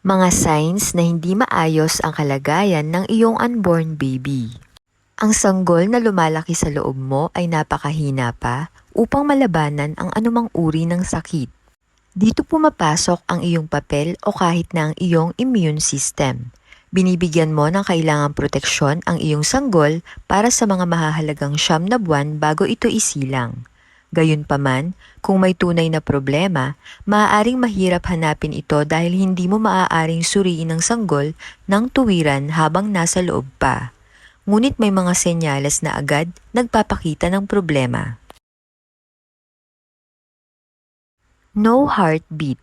Mga signs na hindi maayos ang kalagayan ng iyong unborn baby. Ang sanggol na lumalaki sa loob mo ay napakahina pa upang malabanan ang anumang uri ng sakit. Dito pumapasok ang iyong papel o kahit na ang iyong immune system. Binibigyan mo ng kailangang proteksyon ang iyong sanggol para sa mga mahahalagang siyam na buwan bago ito isilang. Gayunpaman, kung may tunay na problema, maaaring mahirap hanapin ito dahil hindi mo maaaring suriin ang sanggol ng tuwiran habang nasa loob pa. Ngunit may mga senyales na agad nagpapakita ng problema. No heartbeat.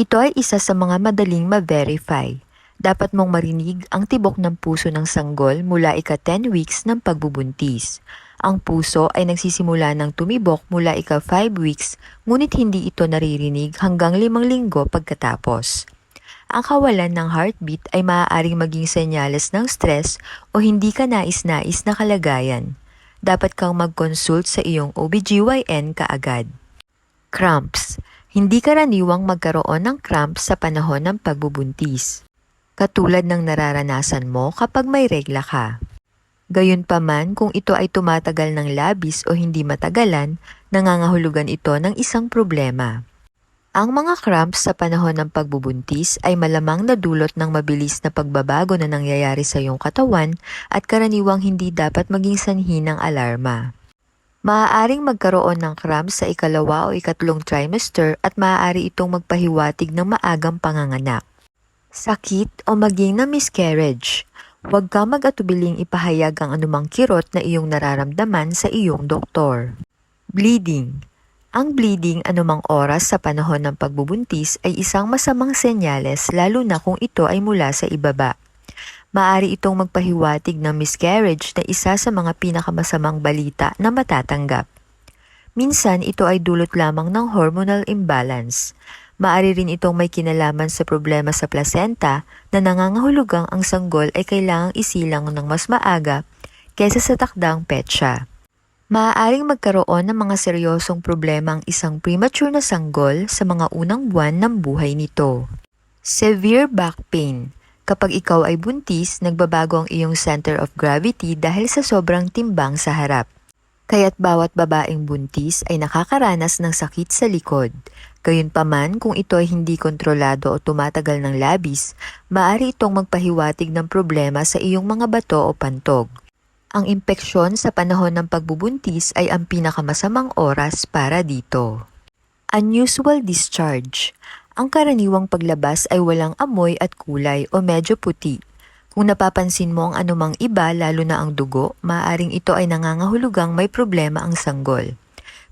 Ito ay isa sa mga madaling ma-verify. Dapat mong marinig ang tibok ng puso ng sanggol mula ika-10 weeks ng pagbubuntis. Ang puso ay nagsisimula ng tumibok mula ika-5 weeks, ngunit hindi ito naririnig hanggang limang linggo pagkatapos. Ang kawalan ng heartbeat ay maaaring maging senyales ng stress o hindi ka nais-nais na kalagayan. Dapat kang mag-consult sa iyong OBGYN kaagad. Cramps. Hindi karaniwang magkaroon ng cramps sa panahon ng pagbubuntis. Katulad ng nararanasan mo kapag may regla ka. Gayunpaman kung ito ay tumatagal ng labis o hindi matagalan, nangangahulugan ito ng isang problema. Ang mga cramps sa panahon ng pagbubuntis ay malamang nadulot ng mabilis na pagbabago na nangyayari sa iyong katawan at karaniwang hindi dapat maging sanhi ng alarma. Maaaring magkaroon ng cramps sa ikalawa o ikatlong trimester at maaari itong magpahiwatig ng maagang panganganak. Sakit o maging na miscarriage. Huwag ka mag-atubiling ipahayag ang anumang kirot na iyong nararamdaman sa iyong doktor. Bleeding. Ang bleeding anumang oras sa panahon ng pagbubuntis ay isang masamang senyales lalo na kung ito ay mula sa ibaba. Maari itong magpahiwatig ng miscarriage na isa sa mga pinakamasamang balita na matatanggap. Minsan ito ay dulot lamang ng hormonal imbalance. Maari rin itong may kinalaman sa problema sa placenta na nangangahulugang ang sanggol ay kailangang isilang ng mas maaga kaysa sa takdang petsa. Maaaring magkaroon ng mga seryosong problema ang isang premature na sanggol sa mga unang buwan ng buhay nito. Severe back pain. Kapag ikaw ay buntis, nagbabago ang iyong center of gravity dahil sa sobrang timbang sa harap. Kaya't bawat babaeng buntis ay nakakaranas ng sakit sa likod. Gayunpaman, kung ito ay hindi kontrolado o tumatagal ng labis, maaari itong magpahiwatig ng problema sa iyong mga bato o pantog. Ang impeksyon sa panahon ng pagbubuntis ay ang pinakamasamang oras para dito. Unusual discharge. Ang karaniwang paglabas ay walang amoy at kulay o medyo puti. Kung napapansin mo ang anumang iba lalo na ang dugo, maaaring ito ay nangangahulugang may problema ang sanggol.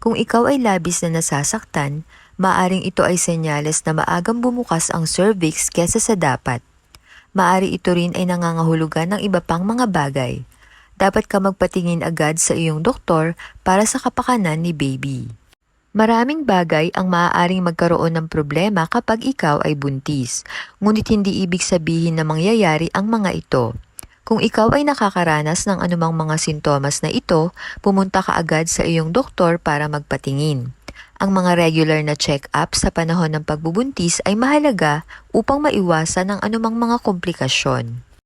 Kung ikaw ay labis na nasasaktan, maaring ito ay senyales na maagang bumukas ang cervix kesa sa dapat. Maari ito rin ay nangangahulugan ng iba pang mga bagay. Dapat ka magpatingin agad sa iyong doktor para sa kapakanan ni baby. Maraming bagay ang maaaring magkaroon ng problema kapag ikaw ay buntis, ngunit hindi ibig sabihin na mangyayari ang mga ito. Kung ikaw ay nakakaranas ng anumang mga sintomas na ito, pumunta ka agad sa iyong doktor para magpatingin. Ang mga regular na check-up sa panahon ng pagbubuntis ay mahalaga upang maiwasan ang anumang mga komplikasyon.